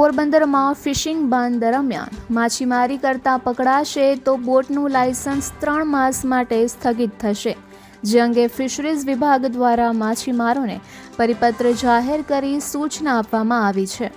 પોરબંદરમાં ફિશિંગ બાન દરમિયાન માછીમારી કરતા પકડાશે તો બોટનું લાયસન્સ ત્રણ માસ માટે સ્થગિત થશે. જે અંગે ફિશરીઝ વિભાગ દ્વારા માછીમારોને પરિપત્ર જાહેર કરી સૂચના આપવામાં આવી છે.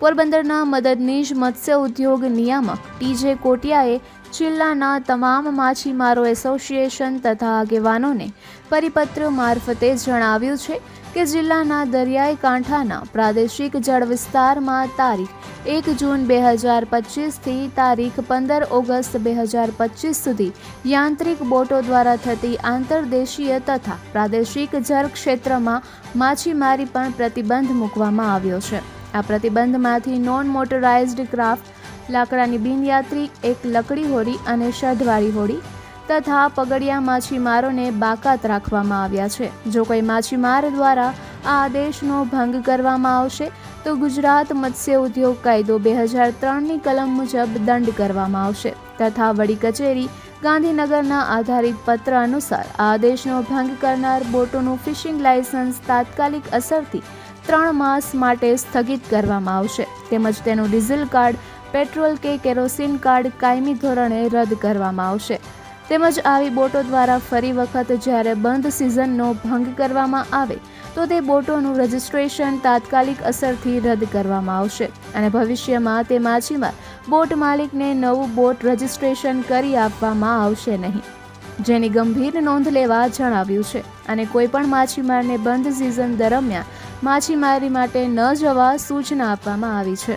પોરબંદરના મદદનીશ મત્સ્ય ઉદ્યોગ નિયામક ટીજે કોટિયાએ જિલ્લાના તમામ માછીમારો એસોસિએશન તથા આગેવાનોને પરિપત્ર મારફતે જણાવ્યું છે કે જિલ્લાના દરિયાઈ કાંઠાના પ્રાદેશિક જળ વિસ્તારમાં તારીખ એક જૂન બે હજાર પચીસથી તારીખ પંદર ઓગસ્ટ બે હજાર પચીસ સુધી યાંત્રિક બોટો દ્વારા થતી આંતરદેશીય તથા પ્રાદેશિક જળ ક્ષેત્રમાં માછીમારી પણ પ્રતિબંધ મૂકવામાં આવ્યો છે. આ પ્રતિબંધમાંથી નોન મોટરાઇઝ્ડ ક્રાફ્ટ લાકડાની બિનયાત્રી, એક લકડી હોડી અને શઢવાળી હોડી તથા પગડિયા માછીમારોને બાકાત રાખવામાં આવ્યા છે. જો કોઈ માછીમાર દ્વારા આ આદેશનો ભંગ કરવામાં આવશે, તો ગુજરાત મત્સ્ય ઉદ્યોગ કાયદો બે હજાર ત્રણની કલમ મુજબ દંડ કરવામાં આવશે તથા વડી કચેરી ગાંધીનગરના આધારિત પત્ર અનુસાર આ આદેશનો ભંગ કરનાર બોટોનું ફિશિંગ લાયસન્સ તાત્કાલિક અસરથી ત્રણ માસ માટે સ્થગિત કરવામાં આવશે. તેમજ તેનું ડીઝલ કાર્ડ પેટ્રોલ કે કેરોસીન કાર્ડ કાયમી ધોરણે રદ કરવામાં આવશે. તેમજ આવી બોટો દ્વારા ફરી વખત જ્યારે બંધ સિઝનનો ભંગ કરવામાં આવે, તો તે બોટોનું રજિસ્ટ્રેશન તાત્કાલિક અસરથી રદ કરવામાં આવશે. અને ભવિષ્યમાં તે માછીમાર, બોટ માલિકને નવું બોટ રજિસ્ટ્રેશન કરી આપવામાં આવશે નહીં. જેની ગંભીર નોંધ લેવા જણાવ્યું છે. અને કોઈપણ માછીમારને બંધ સિઝન દરમિયાન માછીમારી માટે ન જવા સૂચના આપવામાં આવી છે.